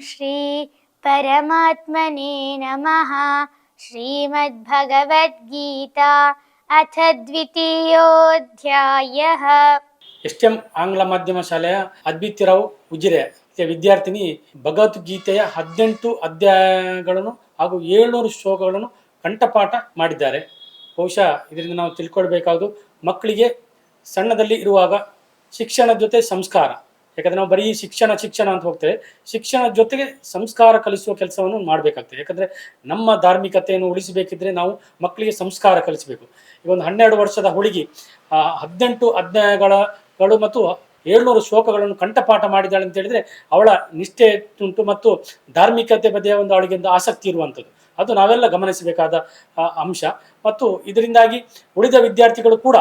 श्री परमात्मने नमः श्रीमद्भगवद्गीता अथ द्वितीयोऽध्यायः ಎಸ್ ಎಂ ಆಂಗ್ಲ ಮಾಧ್ಯಮ ಶಾಲೆಯ ಅದ್ವಿತಿರಾವ್ ಉಜಿರೆ ಈಕೆ ವಿದ್ಯಾರ್ಥಿನಿ ಭಗವದ್ಗೀತೆಯ ಹದಿನೆಂಟು ಅಧ್ಯಾಯಗಳನ್ನು ಹಾಗೂ ಏಳ್ನೂರು ಶ್ಲೋಕಗಳನ್ನು ಕಂಠಪಾಠ ಮಾಡಿದ್ದಾರೆ ಬಹುಶಃ ಇದರಿಂದ ನಾವು ತಿಳ್ಕೊಳ್ಬೇಕಾದ್ದು ಮಕ್ಕಳಿಗೆ ಸಣ್ಣದಲ್ಲಿ ಇರುವಾಗ ಶಿಕ್ಷಣ ಜೊತೆ ಸಂಸ್ಕಾರ ಯಾಕಂದ್ರೆ ನಾವು ಬರೀ ಶಿಕ್ಷಣ ಶಿಕ್ಷಣ ಅಂತ ಹೋಗ್ತೇವೆ. ಶಿಕ್ಷಣ ಜೊತೆಗೆ ಸಂಸ್ಕಾರ ಕಲಿಸುವ ಕೆಲಸವನ್ನು ಮಾಡಬೇಕಾಗ್ತದೆ. ಯಾಕಂದ್ರೆ ನಮ್ಮ ಧಾರ್ಮಿಕತೆಯನ್ನು ಉಳಿಸಬೇಕಿದ್ರೆ ನಾವು ಮಕ್ಕಳಿಗೆ ಸಂಸ್ಕಾರ ಕಲಿಸಬೇಕು. ಈಗ ಒಂದು ಹನ್ನೆರಡು ವರ್ಷದ ಹುಡುಗಿ ಹದಿನೆಂಟು ಅಧ್ಯಾಯಗಳು ಮತ್ತು ಏಳ್ನೂರು ಶ್ಲೋಕಗಳನ್ನು ಕಂಠಪಾಠ ಮಾಡಿದ್ದಾಳೆ ಅಂತ ಹೇಳಿದ್ರೆ ಅವಳ ನಿಷ್ಠೆ ಉಂಟು ಮತ್ತು ಧಾರ್ಮಿಕತೆ ಬಗ್ಗೆ ಒಂದು ಅವಳಿಗೆ ಒಂದು ಆಸಕ್ತಿ ಇರುವಂಥದ್ದು. ಅದು ನಾವೆಲ್ಲ ಗಮನಿಸಬೇಕಾದ ಅಂಶ. ಮತ್ತು ಇದರಿಂದಾಗಿ ಉಳಿದ ವಿದ್ಯಾರ್ಥಿಗಳು ಕೂಡ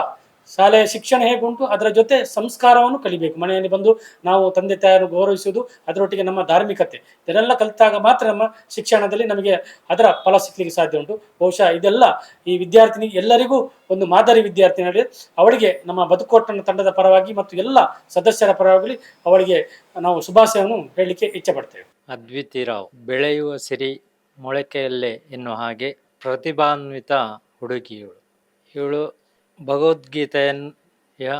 ಶಾಲೆಯ ಶಿಕ್ಷಣ ಹೇಗುಂಟು, ಅದರ ಜೊತೆ ಸಂಸ್ಕಾರವನ್ನು ಕಲಿಬೇಕು. ಮನೆಯಲ್ಲಿ ಬಂದು ನಾವು ತಂದೆ ತಾಯಿಯನ್ನು ಗೌರವಿಸುವುದು ಅದರೊಟ್ಟಿಗೆ ನಮ್ಮ ಧಾರ್ಮಿಕತೆ. ಇದನ್ನೆಲ್ಲ ಕಲಿತಾಗ ಮಾತ್ರ ನಮ್ಮ ಶಿಕ್ಷಣದಲ್ಲಿ ನಮಗೆ ಅದರ ಫಲ ಸಿಕ್ಕಲಿಕ್ಕೆ ಸಾಧ್ಯ ಉಂಟು. ಬಹುಶಃ ಇದೆಲ್ಲ ಈ ವಿದ್ಯಾರ್ಥಿನಿ ಎಲ್ಲರಿಗೂ ಒಂದು ಮಾದರಿ ವಿದ್ಯಾರ್ಥಿನಿ ಅವಳಿಗೆ ನಮ್ಮ ಬದುಕೋಟನ ತಂಡದ ಪರವಾಗಿ ಮತ್ತು ಎಲ್ಲ ಸದಸ್ಯರ ಪರವಾಗಿ ಅವಳಿಗೆ ನಾವು ಶುಭಾಶಯವನ್ನು ಹೇಳಲಿಕ್ಕೆ ಇಚ್ಛೆ ಪಡ್ತೇವೆ. ಅದ್ವಿತಿರಾವ್ ಬೆಳೆಯುವ ಸಿರಿ ಮೊಳಕೆಯಲ್ಲೇ ಎನ್ನುವ ಹಾಗೆ ಪ್ರತಿಭಾನ್ವಿತ ಹುಡುಗಿಯು ಇವಳು ಭಗವದ್ಗೀತೆಯ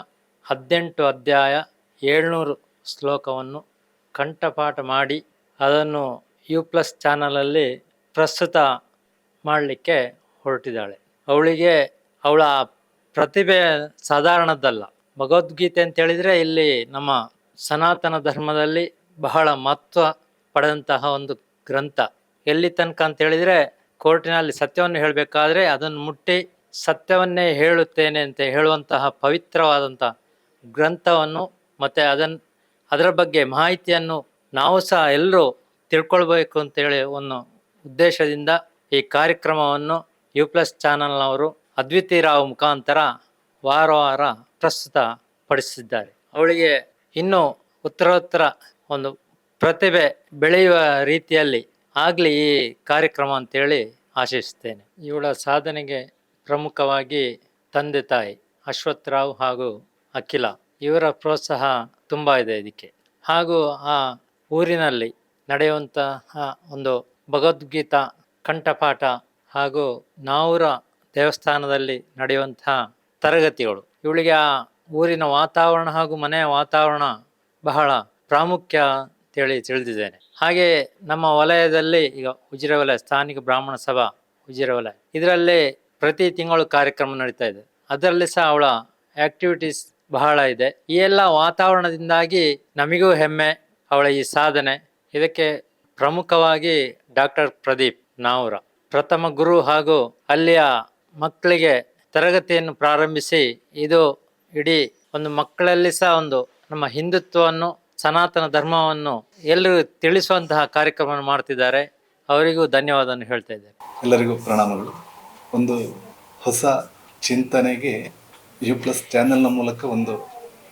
ಹದಿನೆಂಟು ಅಧ್ಯಾಯ ಏಳ್ನೂರು ಶ್ಲೋಕವನ್ನು ಕಂಠಪಾಠ ಮಾಡಿ ಅದನ್ನು ಯು ಪ್ಲಸ್ ಚಾನಲಲ್ಲಿ ಪ್ರಸ್ತುತ ಮಾಡಲಿಕ್ಕೆ ಹೊರಟಿದ್ದಾಳೆ. ಅವಳಿಗೆ ಅವಳ ಪ್ರತಿಭೆ ಸಾಧಾರಣದ್ದಲ್ಲ. ಭಗವದ್ಗೀತೆ ಅಂತ ಹೇಳಿದರೆ ಇಲ್ಲಿ ನಮ್ಮ ಸನಾತನ ಧರ್ಮದಲ್ಲಿ ಬಹಳ ಮಹತ್ವ ಪಡೆದಂತಹ ಒಂದು ಗ್ರಂಥ. ಎಲ್ಲಿ ತನಕ ಅಂತ ಹೇಳಿದರೆ ಕೋರ್ಟಿನಲ್ಲಿ ಸತ್ಯವನ್ನು ಹೇಳಬೇಕಾದ್ರೆ ಅದನ್ನು ಮುಟ್ಟಿ ಸತ್ಯವನ್ನೇ ಹೇಳುತ್ತೇನೆ ಅಂತ ಹೇಳುವಂತಹ ಪವಿತ್ರವಾದಂಥ ಗ್ರಂಥವನ್ನು ಮತ್ತು ಅದನ್ನು ಅದರ ಬಗ್ಗೆ ಮಾಹಿತಿಯನ್ನು ನಾವು ಸಹ ಎಲ್ಲರೂ ತಿಳ್ಕೊಳ್ಬೇಕು ಅಂತೇಳಿ ಒಂದು ಉದ್ದೇಶದಿಂದ ಈ ಕಾರ್ಯಕ್ರಮವನ್ನು ಯು ಪ್ಲಸ್ ಚಾನಲ್ನವರು ಅದ್ವಿತೀಯರಾವ್ ಮುಖಾಂತರ ವಾರ ವಾರ ಪ್ರಸ್ತುತ ಪಡಿಸಿದ್ದಾರೆ ಅವಳಿಗೆ ಇನ್ನೂ ಉತ್ತರೋತ್ತರ ಒಂದು ಪ್ರತಿಭೆ ಬೆಳೆಯುವ ರೀತಿಯಲ್ಲಿ ಆಗಲಿ ಈ ಕಾರ್ಯಕ್ರಮ ಅಂತೇಳಿ ಆಶಿಸ್ತೇನೆ ಇವಳ ಸಾಧನೆಗೆ ಪ್ರಮುಖವಾಗಿ ತಂದೆ ತಾಯಿ ಅಶ್ವತ್ಥರಾವ್ ಹಾಗೂ ಅಖಿಲ. ಇವರ ಪ್ರೋತ್ಸಾಹ ತುಂಬ ಇದೆ ಇದಕ್ಕೆ. ಹಾಗೂ ಆ ಊರಿನಲ್ಲಿ ನಡೆಯುವಂತಹ ಒಂದು ಭಗವದ್ಗೀತಾ, ಕಂಠಪಾಠ ಹಾಗೂ ನಾವೂರ ದೇವಸ್ಥಾನದಲ್ಲಿ ನಡೆಯುವಂತಹ ತರಗತಿಗಳು. ಇವಳಿಗೆ ಆ ಊರಿನ ವಾತಾವರಣ ಹಾಗೂ ಮನೆಯ ವಾತಾವರಣ ಬಹಳ ಪ್ರಾಮುಖ್ಯ ಅಂತೇಳಿ ತಿಳಿದಿದ್ದೇನೆ. ಹಾಗೆ ನಮ್ಮ ವಲಯದಲ್ಲಿ ಈಗ ಉಜಿರೆ ಸ್ಥಾನಿಕ ಬ್ರಾಹ್ಮಣ ಸಭಾ ಉಜಿರೆ ಇದರಲ್ಲಿ ಪ್ರತಿ ತಿಂಗಳು ಕಾರ್ಯಕ್ರಮ ನಡೀತಾ ಇದೆ. ಅದರಲ್ಲಿ ಸಹ ಅವಳ ಆಕ್ಟಿವಿಟೀಸ್ ಬಹಳ ಇದೆ. ಈ ಎಲ್ಲ ವಾತಾವರಣದಿಂದಾಗಿ ನಮಗೂ ಹೆಮ್ಮೆ ಅವಳ ಈ ಸಾಧನೆ. ಇದಕ್ಕೆ ಪ್ರಮುಖವಾಗಿ ಡಾಕ್ಟರ್ ಪ್ರದೀಪ್ ನಾವುರ. ಪ್ರಥಮ ಗುರು ಹಾಗೂ ಅಲ್ಲಿಯ ಮಕ್ಕಳಿಗೆ ತರಗತಿಯನ್ನು ಪ್ರಾರಂಭಿಸಿ ಇದು ಇಡೀ ಒಂದು ಮಕ್ಕಳಲ್ಲಿ ಸಹ ಒಂದು ನಮ್ಮ ಹಿಂದುತ್ವವನ್ನು, ಸನಾತನ ಧರ್ಮವನ್ನು ಎಲ್ಲರಿಗೂ ತಿಳಿಸುವಂತಹ ಕಾರ್ಯಕ್ರಮವನ್ನು ಮಾಡ್ತಿದ್ದಾರೆ. ಅವರಿಗೂ ಧನ್ಯವಾದವನ್ನು ಹೇಳ್ತಾ ಇದ್ದೇನೆ. ಎಲ್ಲರಿಗೂ ಪ್ರಣಾಮಗಳು. ಒಂದು ಹೊಸ ಚಿಂತನೆಗೆ ಯು ಪ್ಲಸ್ ಚಾನೆಲ್ನ ಮೂಲಕ ಒಂದು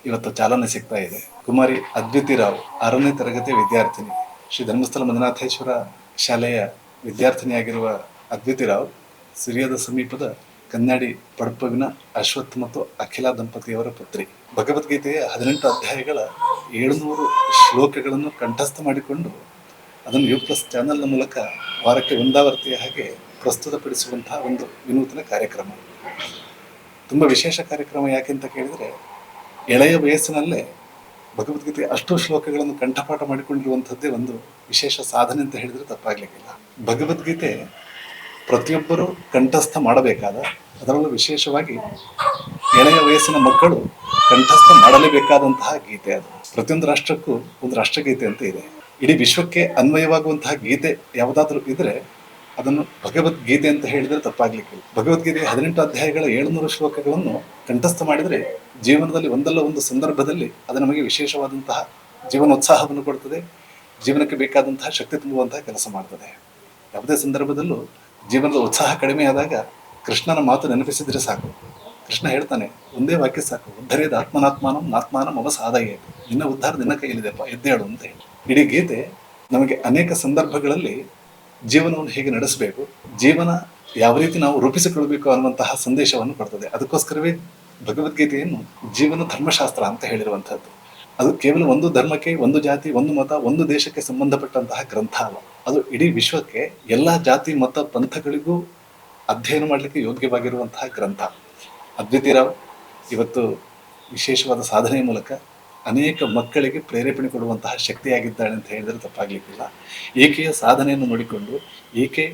ಇವತ್ತು ಚಾಲನೆ ಸಿಗ್ತಾ ಇದೆ. ಕುಮಾರಿ ಅದ್ವಿತಿರಾವ್ ಆರನೇ ತರಗತಿ ವಿದ್ಯಾರ್ಥಿನಿ. ಶ್ರೀ ಧರ್ಮಸ್ಥಳ ಮಂಜುನಾಥೇಶ್ವರ ಶಾಲೆಯ ವಿದ್ಯಾರ್ಥಿನಿಯಾಗಿರುವ ಅದ್ವಿತಿ ರಾವ್, ಸಿರಿಯದ ಸಮೀಪದ ಕನ್ನಡಿ ಪಡಪವಿನ ಅಶ್ವಥ್ ಮತ್ತು ಅಖಿಲ ದಂಪತಿಯವರ ಪುತ್ರಿ. ಭಗವದ್ಗೀತೆಯ ಹದಿನೆಂಟು ಅಧ್ಯಾಯಗಳ ಏಳುನೂರು ಶ್ಲೋಕಗಳನ್ನು ಕಂಠಸ್ಥ ಮಾಡಿಕೊಂಡು ಅದನ್ನು ಯು ಪ್ಲಸ್ ಚಾನೆಲ್ನ ಮೂಲಕ ವಾರಕ್ಕೆ ಒಂದಾವರ್ತಿಯ ಹಾಗೆ ಪ್ರಸ್ತುತಪಡಿಸುವಂತಹ ಒಂದು ವಿನೂತನ ಕಾರ್ಯಕ್ರಮ. ತುಂಬ ವಿಶೇಷ ಕಾರ್ಯಕ್ರಮ ಯಾಕೆ ಅಂತ ಕೇಳಿದರೆ, ಎಳೆಯ ವಯಸ್ಸಿನಲ್ಲೇ ಭಗವದ್ಗೀತೆ ಅಷ್ಟು ಶ್ಲೋಕಗಳನ್ನು ಕಂಠಪಾಠ ಮಾಡಿಕೊಂಡಿರುವಂಥದ್ದೇ ಒಂದು ವಿಶೇಷ ಸಾಧನೆ ಅಂತ ಹೇಳಿದರೆ ತಪ್ಪಾಗಲಿಕ್ಕಿಲ್ಲ. ಭಗವದ್ಗೀತೆ ಪ್ರತಿಯೊಬ್ಬರೂ ಕಂಠಸ್ಥ ಮಾಡಬೇಕಾದ, ಅದರಲ್ಲೂ ವಿಶೇಷವಾಗಿ ಎಳೆಯ ವಯಸ್ಸಿನ ಮಕ್ಕಳು ಕಂಠಸ್ಥ ಮಾಡಲೇಬೇಕಾದಂತಹ ಗೀತೆ ಅದು. ಪ್ರತಿಯೊಂದು ರಾಷ್ಟ್ರಕ್ಕೂ ಒಂದು ರಾಷ್ಟ್ರಗೀತೆ ಅಂತ ಇದೆ. ಇಡೀ ವಿಶ್ವಕ್ಕೆ ಅನ್ವಯವಾಗುವಂತಹ ಗೀತೆ ಯಾವುದಾದ್ರೂ ಇದ್ರೆ ಅದನ್ನು ಭಗವದ್ಗೀತೆ ಅಂತ ಹೇಳಿದರೆ ತಪ್ಪಾಗ್ಲಿಕ್ಕೆ ಭಗವದ್ಗೀತೆ ಹದಿನೆಂಟು ಅಧ್ಯಾಯಗಳ ಏಳುನೂರು ಶ್ಲೋಕಗಳನ್ನು ಕಂಠಸ್ಥ ಮಾಡಿದರೆ ಜೀವನದಲ್ಲಿ ಒಂದಲ್ಲ ಒಂದು ಸಂದರ್ಭದಲ್ಲಿ ಅದು ನಮಗೆ ವಿಶೇಷವಾದಂತಹ ಜೀವನೋತ್ಸಾಹವನ್ನು ಕೊಡ್ತದೆ, ಜೀವನಕ್ಕೆ ಬೇಕಾದಂತಹ ಶಕ್ತಿ ತುಂಬುವಂತಹ ಕೆಲಸ ಮಾಡ್ತದೆ. ಯಾವುದೇ ಸಂದರ್ಭದಲ್ಲೂ ಜೀವನದ ಉತ್ಸಾಹ ಕಡಿಮೆ ಆದಾಗ ಕೃಷ್ಣನ ಮಾತು ನೆನಪಿಸಿದ್ರೆ ಸಾಕು. ಕೃಷ್ಣ ಹೇಳ್ತಾನೆ, ಒಂದೇ ವಾಕ್ಯ ಸಾಕು, ಉದ್ಧರೇದ ಆತ್ಮನಾತ್ಮಾನಂ, ನಾತ್ಮಾನಂ ಮಮ ಸಾಧಯೇ ನಿನ್ನ ಉದ್ಧಾರ ನಿನ್ನ ಕೈಯಲ್ಲಿದೆಪ್ಪ ಎದ್ದೇಳು ಅಂತ ಹೇಳಿ. ಇಡೀ ಗೀತೆ ನಮಗೆ ಅನೇಕ ಸಂದರ್ಭಗಳಲ್ಲಿ ಜೀವನವನ್ನು ಹೇಗೆ ನಡೆಸಬೇಕು, ಜೀವನ ಯಾವ ರೀತಿ ನಾವು ರೂಪಿಸಿಕೊಳ್ಬೇಕು ಅನ್ನುವಂತಹ ಸಂದೇಶವನ್ನು ಕೊಡ್ತದೆ. ಅದಕ್ಕೋಸ್ಕರವೇ ಭಗವದ್ಗೀತೆಯನ್ನು ಜೀವನ ಧರ್ಮಶಾಸ್ತ್ರ ಅಂತ ಹೇಳಿರುವಂತಹದ್ದು ಅದು ಕೇವಲ ಒಂದು ಧರ್ಮಕ್ಕೆ, ಒಂದು ಜಾತಿ, ಒಂದು ಮತ, ಒಂದು ದೇಶಕ್ಕೆ ಸಂಬಂಧಪಟ್ಟಂತಹ ಗ್ರಂಥ ಅಲ್ಲ. ಅದು ಇಡೀ ವಿಶ್ವಕ್ಕೆ ಎಲ್ಲ ಜಾತಿ, ಮತ, ಪಂಥಗಳಿಗೂ ಅಧ್ಯಯನ ಮಾಡಲಿಕ್ಕೆ ಯೋಗ್ಯವಾಗಿರುವಂತಹ ಗ್ರಂಥ. ಅದ್ವಿತೀಯರಾವ್ ಇವತ್ತು ವಿಶೇಷವಾದ ಸಾಧನೆಯ ಮೂಲಕ ಅನೇಕ ಮಕ್ಕಳಿಗೆ ಪ್ರೇರೇಪಣೆ ಕೊಡುವಂತಹ ಶಕ್ತಿಯಾಗಿದ್ದಾಳೆ ಅಂತ ಹೇಳಿದರೆ ತಪ್ಪಾಗಲಿಕ್ಕಿಲ್ಲ. ಈಕೆಯ ಸಾಧನೆಯನ್ನು ನೋಡಿಕೊಂಡು ಈಕೆ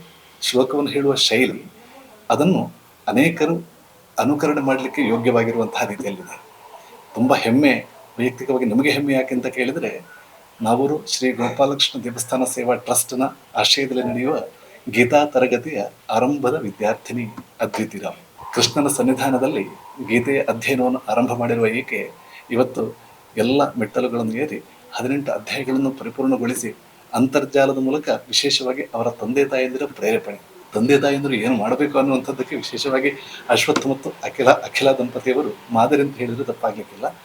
ಶ್ಲೋಕವನ್ನು ಹೇಳುವ ಶೈಲಿ, ಅದನ್ನು ಅನೇಕರು ಅನುಕರಣೆ ಮಾಡಲಿಕ್ಕೆ ಯೋಗ್ಯವಾಗಿರುವಂತಹ ರೀತಿಯಲ್ಲಿದೆ. ತುಂಬ ಹೆಮ್ಮೆ, ವೈಯಕ್ತಿಕವಾಗಿ ನಮಗೆ ಹೆಮ್ಮೆ ಯಾಕೆ ಅಂತ ಕೇಳಿದರೆ, ನಾವೂರು ಶ್ರೀ ಗೋಪಾಲಕೃಷ್ಣ ದೇವಸ್ಥಾನ ಸೇವಾ ಟ್ರಸ್ಟ್ನ ಆಶ್ರಯದಲ್ಲಿ ನಡೆಯುವ ಗೀತಾ ತರಗತಿಯ ಆರಂಭದ ವಿದ್ಯಾರ್ಥಿನಿ ಅದ್ವಿತಿರಾವ್ ಕೃಷ್ಣನ ಸನ್ನಿಧಾನದಲ್ಲಿ ಗೀತೆಯ ಅಧ್ಯಯನವನ್ನು ಆರಂಭ ಮಾಡಿರುವ ಈಕೆ ಇವತ್ತು ಎಲ್ಲ ಮೆಟ್ಟಲುಗಳನ್ನು ಏರಿ ಹದಿನೆಂಟು ಅಧ್ಯಾಯಗಳನ್ನು ಪರಿಪೂರ್ಣಗೊಳಿಸಿ ಅಂತರ್ಜಾಲದ ಮೂಲಕ ವಿಶೇಷವಾಗಿ ಅವರ ತಂದೆ ತಾಯಿಯಂದಿರ ಪ್ರೇರೇಪಣೆ. ತಂದೆ ತಾಯಂದಿರು ಏನು ಮಾಡಬೇಕು ಅನ್ನುವಂಥದ್ದಕ್ಕೆ ವಿಶೇಷವಾಗಿ ಅಶ್ವತ್ಥ ಮತ್ತು ಅಖಿಲ ಅಖಿಲ ದಂಪತಿಯವರು ಮಾದರಿ ಅಂತ ಹೇಳಿದರೆ ತಪ್ಪಾಗಲಿಕ್ಕಿಲ್ಲ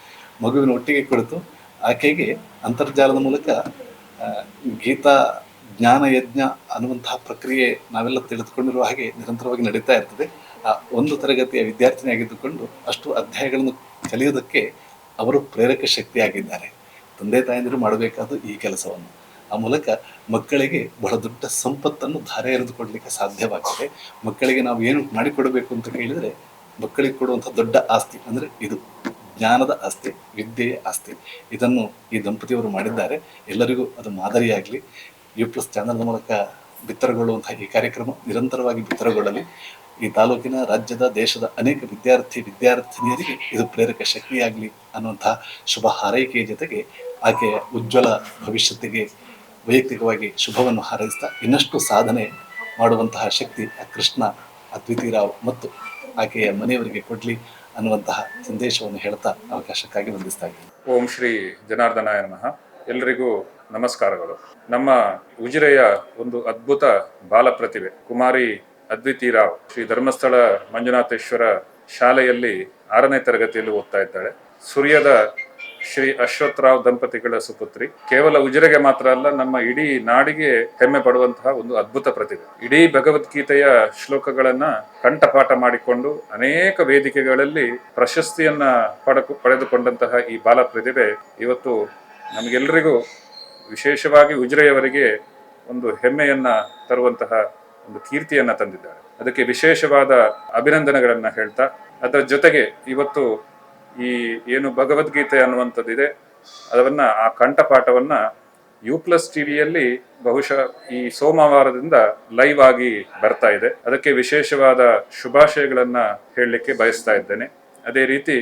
ಮಗುವಿನ ಒಟ್ಟಿಗೆ ಕುಳಿತು ಆಕೆಗೆ ಅಂತರ್ಜಾಲದ ಮೂಲಕ ಗೀತಾ ಜ್ಞಾನ ಯಜ್ಞ ಅನ್ನುವಂತಹ ಪ್ರಕ್ರಿಯೆ ನಾವೆಲ್ಲ ತಿಳಿದುಕೊಂಡಿರುವ ಹಾಗೆ ನಿರಂತರವಾಗಿ ನಡೀತಾ ಇರ್ತದೆ. ಆ ಒಂದು ತರಗತಿಯ ವಿದ್ಯಾರ್ಥಿನಿಯಾಗಿದ್ದುಕೊಂಡು ಅಷ್ಟು ಅಧ್ಯಾಯಗಳನ್ನು ಕಲಿಯುವುದಕ್ಕೆ ಅವರು ಪ್ರೇರಕ ಶಕ್ತಿಯಾಗಿದ್ದಾರೆ. ತಂದೆ ತಾಯಂದಿರು ಮಾಡಬೇಕಾದ ಈ ಕೆಲಸವನ್ನು. ಆ ಮೂಲಕ ಮಕ್ಕಳಿಗೆ ಬಹಳ ದೊಡ್ಡ ಸಂಪತ್ತನ್ನು ಧಾರೆ ಎರೆದುಕೊಡ್ಲಿಕ್ಕೆ ಸಾಧ್ಯವಾಗ್ತದೆ. ಮಕ್ಕಳಿಗೆ ನಾವು ಏನು ಮಾಡಿಕೊಡಬೇಕು ಅಂತ ಕೇಳಿದರೆ ಮಕ್ಕಳಿಗೆ ಕೊಡುವಂಥ ದೊಡ್ಡ ಆಸ್ತಿ ಅಂದರೆ ಇದು. ಜ್ಞಾನದ ಆಸ್ತಿ, ವಿದ್ಯೆಯ ಆಸ್ತಿ. ಇದನ್ನು ಈ ದಂಪತಿಯವರು ಮಾಡಿದ್ದಾರೆ. ಎಲ್ಲರಿಗೂ ಅದು ಮಾದರಿಯಾಗಲಿ. ಯು ಪ್ಲಸ್ ಚಾನಲ್ನ ಮೂಲಕ ಬಿತ್ತರಗೊಳ್ಳುವಂತಹ ಈ ಕಾರ್ಯಕ್ರಮ ನಿರಂತರವಾಗಿ ಬಿತ್ತರಗೊಳ್ಳಲಿ. ಈ ತಾಲೂಕಿನ ರಾಜ್ಯದ, ದೇಶದ ಅನೇಕ ವಿದ್ಯಾರ್ಥಿ, ವಿದ್ಯಾರ್ಥಿನಿಯರಿಗೆ ಇದು ಪ್ರೇರಕ ಶಕ್ತಿಯಾಗಲಿ ಅನ್ನುವಂತಹ ಶುಭ ಹಾರೈಕೆಯ ಜೊತೆಗೆ ಆಕೆಯ ಉಜ್ವಲ ಭವಿಷ್ಯತಿಗೆ ವೈಯಕ್ತಿಕವಾಗಿ ಶುಭವನ್ನು ಹಾರೈಸ್ತಾ ಇನ್ನಷ್ಟು ಸಾಧನೆ ಮಾಡುವಂತಹ ಶಕ್ತಿ ಆ ಕೃಷ್ಣ ಅದ್ವಿತಿರಾವ್ ಮತ್ತು ಆಕೆಯ ಮನೆಯವರಿಗೆ ಕೊಡಲಿ ಅನ್ನುವಂತಹ ಸಂದೇಶವನ್ನು ಹೇಳ್ತಾ ಅವಕಾಶಕ್ಕಾಗಿ ವಂದಿಸ್ತಾ ಇದ್ದೀನಿ. ಓಂ ಶ್ರೀ ಜನಾರ್ದನಾಯ ನಮಃ. ಎಲ್ಲರಿಗೂ ನಮಸ್ಕಾರಗಳು. ನಮ್ಮ ಉಜಿರೆಯ ಒಂದು ಅದ್ಭುತ ಬಾಲ ಪ್ರತಿಭೆ, ಕುಮಾರಿ ಅದ್ವಿತೀರಾವ್ ಶ್ರೀ ಧರ್ಮಸ್ಥಳ ಮಂಜುನಾಥೇಶ್ವರ ಶಾಲೆಯಲ್ಲಿ ಆರನೇ ತರಗತಿಯಲ್ಲಿ ಓದ್ತಾ ಇದ್ದಾಳೆ. ಸೂರ್ಯದ ಶ್ರೀ ಅಶ್ವತ್ಥರಾವ್ ದಂಪತಿಗಳ ಸುಪುತ್ರಿ. ಕೇವಲ ಉಜಿರೆಗೆ ಮಾತ್ರ ಅಲ್ಲ, ನಮ್ಮ ಇಡೀ ನಾಡಿಗೆ ಹೆಮ್ಮೆ ಪಡುವಂತಹ ಒಂದು ಅದ್ಭುತ ಪ್ರತಿಭೆ. ಇಡೀ ಭಗವದ್ಗೀತೆಯ ಶ್ಲೋಕಗಳನ್ನ ಕಂಠಪಾಠ ಮಾಡಿಕೊಂಡು ಅನೇಕ ವೇದಿಕೆಗಳಲ್ಲಿ ಪ್ರಶಸ್ತಿಯನ್ನ ಪಡಕು ಪಡೆದುಕೊಂಡಂತಹ ಈ ಬಾಲ ಪ್ರತಿಭೆ ಇವತ್ತು ನಮಗೆಲ್ಲರಿಗೂ ವಿಶೇಷವಾಗಿ ಉಜಿರೆಯವರಿಗೆ ಒಂದು ಹೆಮ್ಮೆಯನ್ನ ತರುವಂತಹ ಒಂದು ಕೀರ್ತಿಯನ್ನ ತಂದಿದ್ದಾರೆ. ಅದಕ್ಕೆ ವಿಶೇಷವಾದ ಅಭಿನಂದನೆಗಳನ್ನ ಹೇಳ್ತಾ, ಅದರ ಜೊತೆಗೆ ಇವತ್ತು ಈ ಏನು ಭಗವದ್ಗೀತೆ ಅನ್ನುವಂಥದ್ದಿದೆ, ಅದನ್ನ ಆ ಕಂಠಪಾಠವನ್ನ ಯು ಪ್ಲಸ್ ಟಿವಿಯಲ್ಲಿ ಬಹುಶಃ ಈ ಸೋಮವಾರದಿಂದ ಲೈವ್ ಆಗಿ ಬರ್ತಾ ಇದೆ. ಅದಕ್ಕೆ ವಿಶೇಷವಾದ ಶುಭಾಶಯಗಳನ್ನ ಹೇಳಲಿಕ್ಕೆ ಬಯಸ್ತಾ ಇದ್ದೇನೆ. ಅದೇ ರೀತಿ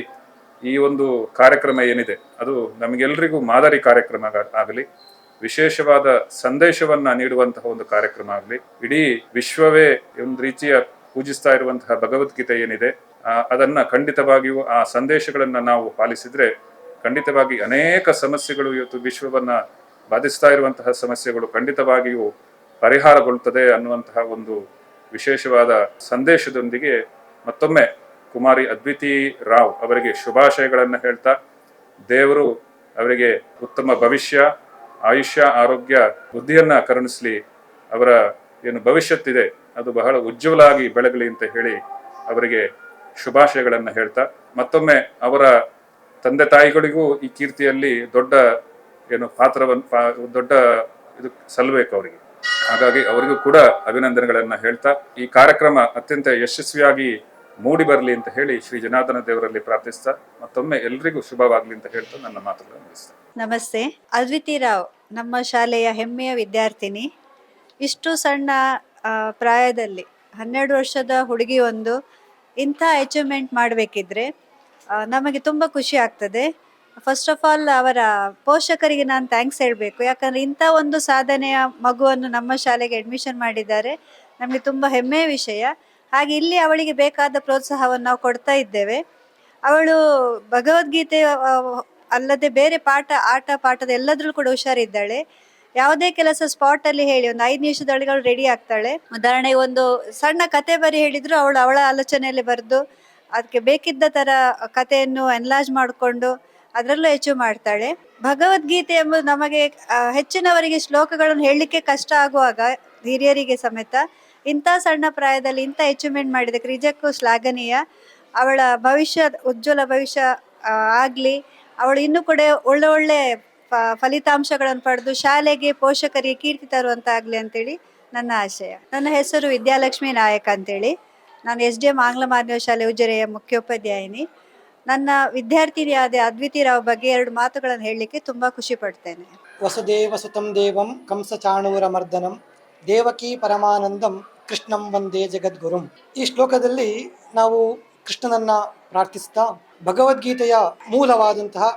ಈ ಒಂದು ಕಾರ್ಯಕ್ರಮ ಏನಿದೆ, ಅದು ನಮಗೆಲ್ಲರಿಗೂ ಮಾದರಿ ಕಾರ್ಯಕ್ರಮ ಆಗಲಿ ವಿಶೇಷವಾದ ಸಂದೇಶವನ್ನ ನೀಡುವಂತಹ ಒಂದು ಕಾರ್ಯಕ್ರಮ ಆಗಲಿ, ಇಡೀ ವಿಶ್ವವೇ ಒಂದು ರೀತಿಯ ಪೂಜಿಸ್ತಾ ಇರುವಂತಹ ಭಗವದ್ಗೀತೆ ಏನಿದೆ ಅದನ್ನ ಖಂಡಿತವಾಗಿಯೂ ಆ ಸಂದೇಶಗಳನ್ನು ನಾವು ಪಾಲಿಸಿದ್ರೆ ಖಂಡಿತವಾಗಿ ಅನೇಕ ಸಮಸ್ಯೆಗಳು ಇವತ್ತು ವಿಶ್ವವನ್ನ ಬಾಧಿಸ್ತಾ ಇರುವಂತಹ ಸಮಸ್ಯೆಗಳು ಖಂಡಿತವಾಗಿಯೂ ಪರಿಹಾರಗೊಳ್ಳುತ್ತದೆ ಅನ್ನುವಂತಹ ಒಂದು ವಿಶೇಷವಾದ ಸಂದೇಶದೊಂದಿಗೆ ಮತ್ತೊಮ್ಮೆ ಕುಮಾರಿ ಅದ್ವಿತಿ ರಾವ್ ಅವರಿಗೆ ಶುಭಾಶಯಗಳನ್ನು ಹೇಳ್ತಾ, ದೇವರು ಅವರಿಗೆ ಉತ್ತಮ ಭವಿಷ್ಯ ಆಯುಷ್ಯ, ಆರೋಗ್ಯ, ಬುದ್ಧಿಯನ್ನ ಕರುಣಿಸಲಿ. ಅವರ ಏನು ಭವಿಷ್ಯತ್ತಿದೆ, ಅದು ಬಹಳ ಉಜ್ವಲಾಗಿ ಬೆಳಗಲಿ ಅಂತ ಹೇಳಿ ಅವರಿಗೆ ಶುಭಾಶಯಗಳನ್ನು ಹೇಳ್ತಾ, ಮತ್ತೊಮ್ಮೆ ಅವರ ತಂದೆ ತಾಯಿಗಳಿಗೂ ಈ ಕೀರ್ತಿಯಲ್ಲಿ ದೊಡ್ಡ ಏನು ಪಾತ್ರವನ್ನು ದೊಡ್ಡ ಇದು ಸಲ್ಲಬೇಕು ಅವರಿಗೆ. ಹಾಗಾಗಿ ಅವರಿಗೂ ಕೂಡ ಅಭಿನಂದನೆಗಳನ್ನ ಹೇಳ್ತಾ, ಈ ಕಾರ್ಯಕ್ರಮ ಅತ್ಯಂತ ಯಶಸ್ವಿಯಾಗಿ ಮೂಡಿ ಬರಲಿ ಅಂತ ಹೇಳಿ ಶ್ರೀ ಜನಾರ್ದನ ದೇವರಲ್ಲಿ ಪ್ರಾರ್ಥಿಸ್ತಾ, ಮತ್ತೊಮ್ಮೆ ಎಲ್ರಿಗೂ ಶುಭವಾಗಲಿ ಅಂತ ಹೇಳ್ತಾ ನನ್ನ ಮಾತುಗಳನ್ನು ಮುಗಿಸ್ತಾ. ನಮಸ್ತೆ. ಅದ್ವಿತಿ ರಾವ್ ನಮ್ಮ ಶಾಲೆಯ ಹೆಮ್ಮೆಯ ವಿದ್ಯಾರ್ಥಿನಿ. ಇಷ್ಟು ಸಣ್ಣ ಪ್ರಾಯದಲ್ಲಿ ಹನ್ನೆರಡು ವರ್ಷದ ಹುಡುಗಿ ಒಂದು ಇಂಥ ಅಚೀವ್ಮೆಂಟ್ ಮಾಡಬೇಕಿದ್ರೆ ನಮಗೆ ತುಂಬ ಖುಷಿ ಆಗ್ತದೆ. ಫಸ್ಟ್ ಆಫ್ ಆಲ್ ಅವರ ಪೋಷಕರಿಗೆ ನಾನು ಥ್ಯಾಂಕ್ಸ್ ಹೇಳಬೇಕು. ಯಾಕಂದರೆ ಇಂಥ ಒಂದು ಸಾಧನೆಯ ಮಗುವನ್ನು ನಮ್ಮ ಶಾಲೆಗೆ ಅಡ್ಮಿಷನ್ ಮಾಡಿದ್ದಾರೆ. ನಮಗೆ ತುಂಬ ಹೆಮ್ಮೆಯ ವಿಷಯ. ಹಾಗೆ ಇಲ್ಲಿ ಅವಳಿಗೆ ಬೇಕಾದ ಪ್ರೋತ್ಸಾಹವನ್ನು ನಾವು ಕೊಡ್ತಾ ಇದ್ದೇವೆ. ಅವಳು ಭಗವದ್ಗೀತೆ ಅಲ್ಲದೆ ಬೇರೆ ಪಾಠ, ಆಟ, ಪಾಠದ ಎಲ್ಲದ್ರಲ್ಲೂ ಕೂಡ ಹುಷಾರಿದ್ದಾಳೆ. ಯಾವುದೇ ಕೆಲಸ ಸ್ಪಾಟ್ ಅಲ್ಲಿ ಹೇಳಿ ಒಂದು ಐದು ನಿಮಿಷದೊಳಗೆ ಅವಳು ರೆಡಿ ಆಗ್ತಾಳೆ. ಉದಾಹರಣೆಗೆ ಒಂದು ಸಣ್ಣ ಕತೆ ಬರಿ ಹೇಳಿದ್ರು ಅವಳು ಅವಳ ಆಲೋಚನೆಯಲ್ಲಿ ಬರೆದು ಅದಕ್ಕೆ ಬೇಕಿದ್ದ ತರ ಕಥೆಯನ್ನು ಎನ್ಲಾಜ್ ಮಾಡಿಕೊಂಡು ಅದರಲ್ಲೂ ಹೆಚ್ಚು ಮಾಡ್ತಾಳೆ. ಭಗವದ್ಗೀತೆ ಎಂಬುದು ನಮಗೆ ಹೆಚ್ಚಿನವರಿಗೆ ಶ್ಲೋಕಗಳನ್ನು ಹೇಳಲಿಕ್ಕೆ ಕಷ್ಟ ಆಗುವಾಗ, ಹಿರಿಯರಿಗೆ ಸಮೇತ ಇಂಥ ಸಣ್ಣ ಪ್ರಾಯದಲ್ಲಿ ಇಂಥ ಅಚೀವ್ಮೆಂಟ್ ಮಾಡಿದಕ್ಕೆ ನಿಜಕ್ಕೂ ಶ್ಲಾಘನೀಯ. ಅವಳ ಭವಿಷ್ಯ ಉಜ್ವಲ ಭವಿಷ್ಯ ಆಗ್ಲಿ ಅವಳು ಇನ್ನು ಕೂಡ ಒಳ್ಳೆ ಒಳ್ಳೆ ಫಲಿತಾಂಶಗಳನ್ನು ಪಡೆದು ಶಾಲೆಗೆ ಪೋಷಕರಿಗೆ ಕೀರ್ತಿ ತರುವಂತಾಗಲಿ ಅಂತೇಳಿ ನನ್ನ ಆಶಯ. ನನ್ನ ಹೆಸರು ವಿದ್ಯಾಲಕ್ಷ್ಮಿ ನಾಯಕ್ ಅಂತೇಳಿ. ನಾನು ಎಸ್ ಡಿ ಎಂ ಆಂಗ್ಲ ಮಾಧ್ಯಮ ಶಾಲೆ ಉಜಿರೆಯ ಮುಖ್ಯೋಪಾಧ್ಯಾಯಿನಿ. ನನ್ನ ವಿದ್ಯಾರ್ಥಿನಿಯಾದ ಅದ್ವಿತಿ ರಾವ್ ಬಗ್ಗೆ ಎರಡು ಮಾತುಗಳನ್ನು ಹೇಳಲಿಕ್ಕೆ ತುಂಬ ಖುಷಿ ಪಡ್ತೇನೆ. ವಸುದೇವಸುತಂ ದೇವಂ ಕಂಸ ಚಾಣೂರ ಮರ್ದನಂ, ದೇವಕಿ ಪರಮಾನಂದಂ ಕೃಷ್ಣಂ ವಂದೇ ಜಗದ್ಗುರುಂ. ಈ ಶ್ಲೋಕದಲ್ಲಿ ನಾವು ಕೃಷ್ಣನನ್ನ ಪ್ರಾರ್ಥಿಸ್ತಾ ಭಗವದ್ಗೀತೆಯ ಮೂಲವಾದಂತಹ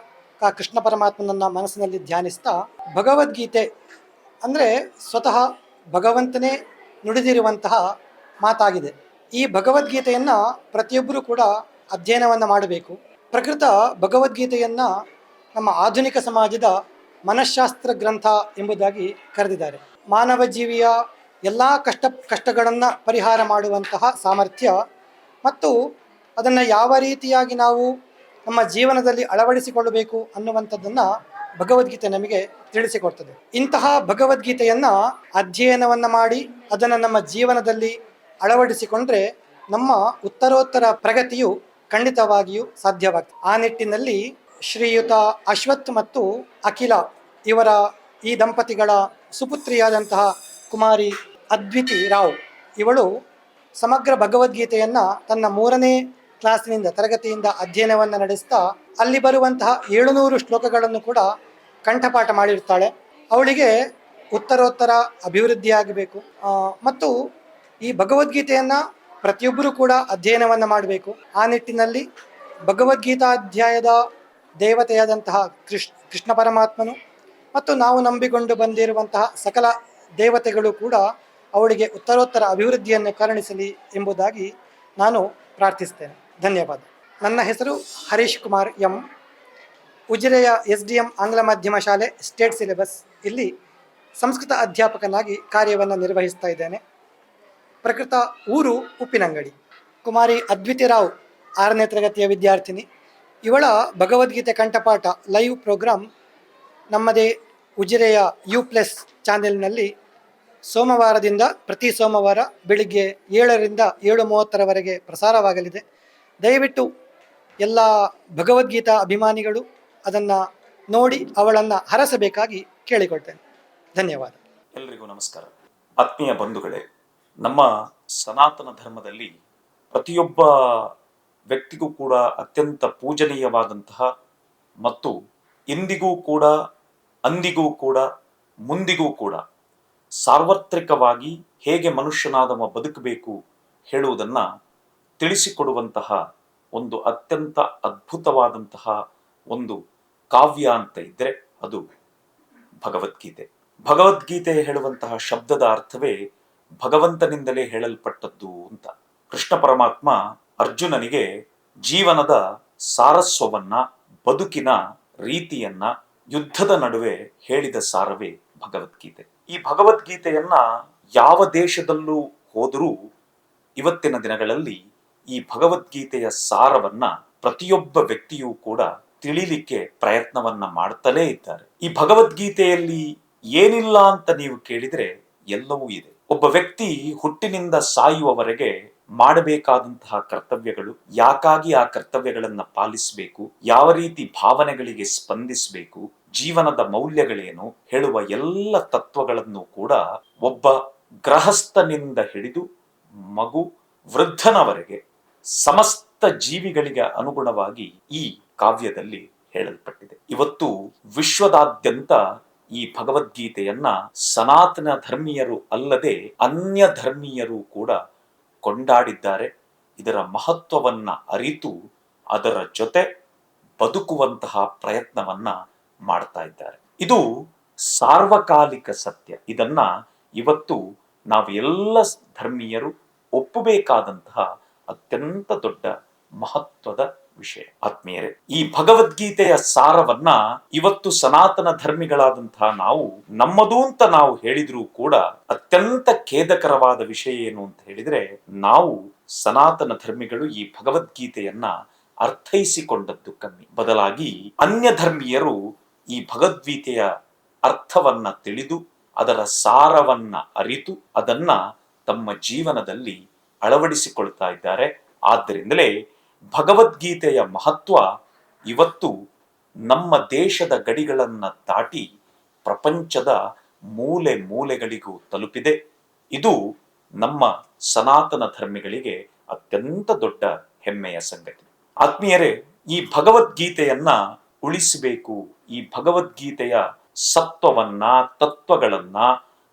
ಕೃಷ್ಣ ಪರಮಾತ್ಮನನ್ನು ಮನಸ್ಸಿನಲ್ಲಿ ಧ್ಯಾನಿಸ್ತಾ ಭಗವದ್ಗೀತೆ ಅಂದರೆ ಸ್ವತಃ ಭಗವಂತನೇ ನುಡಿದಿರುವಂತಹ ಮಾತಾಗಿದೆ. ಈ ಭಗವದ್ಗೀತೆಯನ್ನು ಪ್ರತಿಯೊಬ್ಬರೂ ಕೂಡ ಅಧ್ಯಯನವನ್ನು ಮಾಡಬೇಕು. ಪ್ರಕೃತ ಭಗವದ್ಗೀತೆಯನ್ನು ನಮ್ಮ ಆಧುನಿಕ ಸಮಾಜದ ಮನಃಶಾಸ್ತ್ರ ಗ್ರಂಥ ಎಂಬುದಾಗಿ ಕರೆದಿದ್ದಾರೆ. ಮಾನವ ಜೀವಿಯ ಎಲ್ಲ ಕಷ್ಟ ಕಷ್ಟಗಳನ್ನು ಪರಿಹಾರ ಮಾಡುವಂತಹ ಸಾಮರ್ಥ್ಯ ಮತ್ತು ಅದನ್ನು ಯಾವ ರೀತಿಯಾಗಿ ನಾವು ನಮ್ಮ ಜೀವನದಲ್ಲಿ ಅಳವಡಿಸಿಕೊಳ್ಳಬೇಕು ಅನ್ನುವಂಥದ್ದನ್ನು ಭಗವದ್ಗೀತೆ ನಮಗೆ ತಿಳಿಸಿಕೊಡ್ತದೆ. ಇಂತಹ ಭಗವದ್ಗೀತೆಯನ್ನು ಅಧ್ಯಯನವನ್ನು ಮಾಡಿ ಅದನ್ನು ನಮ್ಮ ಜೀವನದಲ್ಲಿ ಅಳವಡಿಸಿಕೊಂಡ್ರೆ ನಮ್ಮ ಉತ್ತರೋತ್ತರ ಪ್ರಗತಿಯು ಖಂಡಿತವಾಗಿಯೂ ಸಾಧ್ಯವಾಗ್ತದೆ. ಆ ನಿಟ್ಟಿನಲ್ಲಿ ಶ್ರೀಯುತ ಅಶ್ವಥ್ ಮತ್ತು ಅಖಿಲ ಇವರ ಈ ದಂಪತಿಗಳ ಸುಪುತ್ರಿಯಾದಂತಹ ಕುಮಾರಿ ಅದ್ವಿತಿ ರಾವ್, ಇವಳು ಸಮಗ್ರ ಭಗವದ್ಗೀತೆಯನ್ನು ತನ್ನ ಮೂರನೇ ಕ್ಲಾಸಿನಿಂದ, ತರಗತಿಯಿಂದ ಅಧ್ಯಯನವನ್ನು ನಡೆಸ್ತಾ ಅಲ್ಲಿ ಬರುವಂತಹ ಏಳುನೂರು ಶ್ಲೋಕಗಳನ್ನು ಕೂಡ ಕಂಠಪಾಠ ಮಾಡಿರ್ತಾಳೆ. ಅವಳಿಗೆ ಉತ್ತರೋತ್ತರ ಅಭಿವೃದ್ಧಿಯಾಗಬೇಕು. ಮತ್ತು ಈ ಭಗವದ್ಗೀತೆಯನ್ನು ಪ್ರತಿಯೊಬ್ಬರೂ ಕೂಡ ಅಧ್ಯಯನವನ್ನು ಮಾಡಬೇಕು. ಆ ನಿಟ್ಟಿನಲ್ಲಿ ಭಗವದ್ಗೀತಾಧ್ಯಾಯದ ದೇವತೆಯಾದಂತಹ ಕೃಷ್, ಕೃಷ್ಣ ಪರಮಾತ್ಮನು ಮತ್ತು ನಾವು ನಂಬಿಕೊಂಡು ಬಂದಿರುವಂತಹ ಸಕಲ ದೇವತೆಗಳು ಕೂಡ ಅವಳಿಗೆ ಉತ್ತರೋತ್ತರ ಅಭಿವೃದ್ಧಿಯನ್ನು ಕರುಣಿಸಲಿ ಎಂಬುದಾಗಿ ನಾನು ಪ್ರಾರ್ಥಿಸ್ತೇನೆ. ಧನ್ಯವಾದ. ನನ್ನ ಹೆಸರು ಹರೀಶ್ ಕುಮಾರ್ ಎಂ. ಉಜಿರೆಯ ಎಸ್ ಡಿ ಎಂ ಆಂಗ್ಲ ಮಾಧ್ಯಮ ಶಾಲೆ ಸ್ಟೇಟ್ ಸಿಲೆಬಸ್. ಇಲ್ಲಿ ಸಂಸ್ಕೃತ ಅಧ್ಯಾಪಕನಾಗಿ ಕಾರ್ಯವನ್ನು ನಿರ್ವಹಿಸ್ತಾ ಇದ್ದೇನೆ. ಪ್ರಕೃತ ಊರು ಉಪ್ಪಿನಂಗಡಿ. ಕುಮಾರಿ ಅದ್ವಿತಿ ರಾವ್, ಆರನೇ ತರಗತಿಯ ವಿದ್ಯಾರ್ಥಿನಿ. ಇವಳ ಭಗವದ್ಗೀತೆ ಕಂಠಪಾಠ ಲೈವ್ ಪ್ರೋಗ್ರಾಮ್ ನಮ್ಮದೇ ಉಜಿರೆಯ ಯು ಪ್ಲಸ್ ಚಾನೆಲ್ನಲ್ಲಿ ಸೋಮವಾರದಿಂದ ಪ್ರತಿ ಸೋಮವಾರ ಬೆಳಿಗ್ಗೆ ಏಳರಿಂದ ಏಳು ಮೂವತ್ತರವರೆಗೆ ಪ್ರಸಾರವಾಗಲಿದೆ. ದಯವಿಟ್ಟು ಎಲ್ಲ ಭಗವದ್ಗೀತಾ ಅಭಿಮಾನಿಗಳು ಅದನ್ನು ನೋಡಿ ಅವಳನ್ನು ಹರಸಬೇಕಾಗಿ ಕೇಳಿಕೊಳ್ತೇನೆ. ಧನ್ಯವಾದ. ಎಲ್ರಿಗೂ ನಮಸ್ಕಾರ. ಆತ್ಮೀಯ ಬಂಧುಗಳೇ, ನಮ್ಮ ಸನಾತನ ಧರ್ಮದಲ್ಲಿ ಪ್ರತಿಯೊಬ್ಬ ವ್ಯಕ್ತಿಗೂ ಕೂಡ ಅತ್ಯಂತ ಪೂಜನೀಯವಾದಂತಹ ಮತ್ತು ಇಂದಿಗೂ ಕೂಡ, ಅಂದಿಗೂ ಕೂಡ, ಮುಂದಿಗೂ ಕೂಡ ಸಾರ್ವತ್ರಿಕವಾಗಿ ಹೇಗೆ ಮನುಷ್ಯನಾದವ ಬದುಕಬೇಕು ಹೇಳುವುದನ್ನು ತಿಳಿಸಿಕೊಡುವಂತಹ ಒಂದು ಅತ್ಯಂತ ಅದ್ಭುತವಾದಂತಹ ಒಂದು ಕಾವ್ಯ ಅಂತ ಇದ್ರೆ ಅದು ಭಗವದ್ಗೀತೆ. ಭಗವದ್ಗೀತೆ ಹೇಳುವಂತಹ ಶಬ್ದದ ಅರ್ಥವೇ ಭಗವಂತನಿಂದಲೇ ಹೇಳಲ್ಪಟ್ಟದ್ದು ಅಂತ. ಕೃಷ್ಣ ಪರಮಾತ್ಮ ಅರ್ಜುನನಿಗೆ ಜೀವನದ ಸಾರಸ್ವವನ್ನ, ಬದುಕಿನ ರೀತಿಯನ್ನ, ಯುದ್ಧದ ನಡುವೆ ಹೇಳಿದ ಸಾರವೇ ಭಗವದ್ಗೀತೆ. ಈ ಭಗವದ್ಗೀತೆಯನ್ನ ಯಾವ ದೇಶದಲ್ಲೂ ಹೋದರೂ ಇವತ್ತಿನ ದಿನಗಳಲ್ಲಿ ಈ ಭಗವದ್ಗೀತೆಯ ಸಾರವನ್ನ ಪ್ರತಿಯೊಬ್ಬ ವ್ಯಕ್ತಿಯೂ ಕೂಡ ತಿಳಿಲಿಕ್ಕೆ ಪ್ರಯತ್ನವನ್ನ ಮಾಡ್ತಲೇ ಇದ್ದಾರೆ. ಈ ಭಗವದ್ಗೀತೆಯಲ್ಲಿ ಏನಿಲ್ಲ ಅಂತ ನೀವು ಕೇಳಿದ್ರೆ ಎಲ್ಲವೂ ಇದೆ. ಒಬ್ಬ ವ್ಯಕ್ತಿ ಹುಟ್ಟಿನಿಂದ ಸಾಯುವವರೆಗೆ ಮಾಡಬೇಕಾದಂತಹ ಕರ್ತವ್ಯಗಳು, ಯಾಕಾಗಿ ಆ ಕರ್ತವ್ಯಗಳನ್ನ ಪಾಲಿಸಬೇಕು, ಯಾವ ರೀತಿ ಭಾವನೆಗಳಿಗೆ ಸ್ಪಂದಿಸಬೇಕು, ಜೀವನದ ಮೌಲ್ಯಗಳೇನು ಹೇಳುವ ಎಲ್ಲ ತತ್ವಗಳನ್ನು ಕೂಡ ಒಬ್ಬ ಗೃಹಸ್ಥನಿಂದ ಹಿಡಿದು ಮಗು ವೃದ್ಧನವರೆಗೆ ಸಮಸ್ತ ಜೀವಿಗಳಿಗೆ ಅನುಗುಣವಾಗಿ ಈ ಕಾವ್ಯದಲ್ಲಿ ಹೇಳಲ್ಪಟ್ಟಿದೆ. ಇವತ್ತು ವಿಶ್ವದಾದ್ಯಂತ ಈ ಭಗವದ್ಗೀತೆಯನ್ನ ಸನಾತನ ಧರ್ಮೀಯರು ಅಲ್ಲದೆ ಅನ್ಯ ಧರ್ಮೀಯರು ಕೂಡ ಕೊಂಡಾಡಿದ್ದಾರೆ. ಇದರ ಮಹತ್ವವನ್ನ ಅರಿತು ಅದರ ಜೊತೆ ಬದುಕುವಂತಹ ಪ್ರಯತ್ನವನ್ನ ಮಾಡ್ತಾ ಇದ್ದಾರೆ. ಇದು ಸಾರ್ವಕಾಲಿಕ ಸತ್ಯ. ಇದನ್ನ ಇವತ್ತು ನಾವು ಎಲ್ಲ ಧರ್ಮೀಯರು ಒಪ್ಪಬೇಕಾದಂತಹ ಅತ್ಯಂತ ದೊಡ್ಡ ಮಹತ್ವದ ವಿಷಯ. ಆತ್ಮೀಯರೇ, ಈ ಭಗವದ್ಗೀತೆಯ ಸಾರವನ್ನ ಇವತ್ತು ಸನಾತನ ಧರ್ಮಿಗಳಾದಂತಹ ನಾವು, ನಮ್ಮದು ಅಂತ ನಾವು ಹೇಳಿದ್ರೂ ಕೂಡ ಅತ್ಯಂತ ಖೇದಕರವಾದ ವಿಷಯ ಏನು ಅಂತ ಹೇಳಿದ್ರೆ, ನಾವು ಸನಾತನ ಧರ್ಮಿಗಳು ಈ ಭಗವದ್ಗೀತೆಯನ್ನ ಅರ್ಥೈಸಿಕೊಂಡದ್ದು ಕಮ್ಮಿ. ಬದಲಾಗಿ ಅನ್ಯ ಧರ್ಮೀಯರು ಈ ಭಗವದ್ಗೀತೆಯ ಅರ್ಥವನ್ನ ತಿಳಿದು, ಅದರ ಸಾರವನ್ನ ಅರಿತು, ಅದನ್ನ ತಮ್ಮ ಜೀವನದಲ್ಲಿ ಅಳವಡಿಸಿಕೊಳ್ತಾ ಇದ್ದಾರೆ. ಆದ್ದರಿಂದಲೇ ಭಗವದ್ಗೀತೆಯ ಮಹತ್ವ ಇವತ್ತು ನಮ್ಮ ದೇಶದ ಗಡಿಗಳನ್ನ ದಾಟಿ ಪ್ರಪಂಚದ ಮೂಲೆ ಮೂಲೆಗಳಿಗೂ ತಲುಪಿದೆ. ಇದು ನಮ್ಮ ಸನಾತನ ಧರ್ಮಿಗಳಿಗೆ ಅತ್ಯಂತ ದೊಡ್ಡ ಹೆಮ್ಮೆಯ ಸಂಗತಿ. ಆತ್ಮೀಯರೇ, ಈ ಭಗವದ್ಗೀತೆಯನ್ನ ಉಳಿಸಬೇಕು. ಈ ಭಗವದ್ಗೀತೆಯ ಸತ್ವವನ್ನ, ತತ್ವಗಳನ್ನ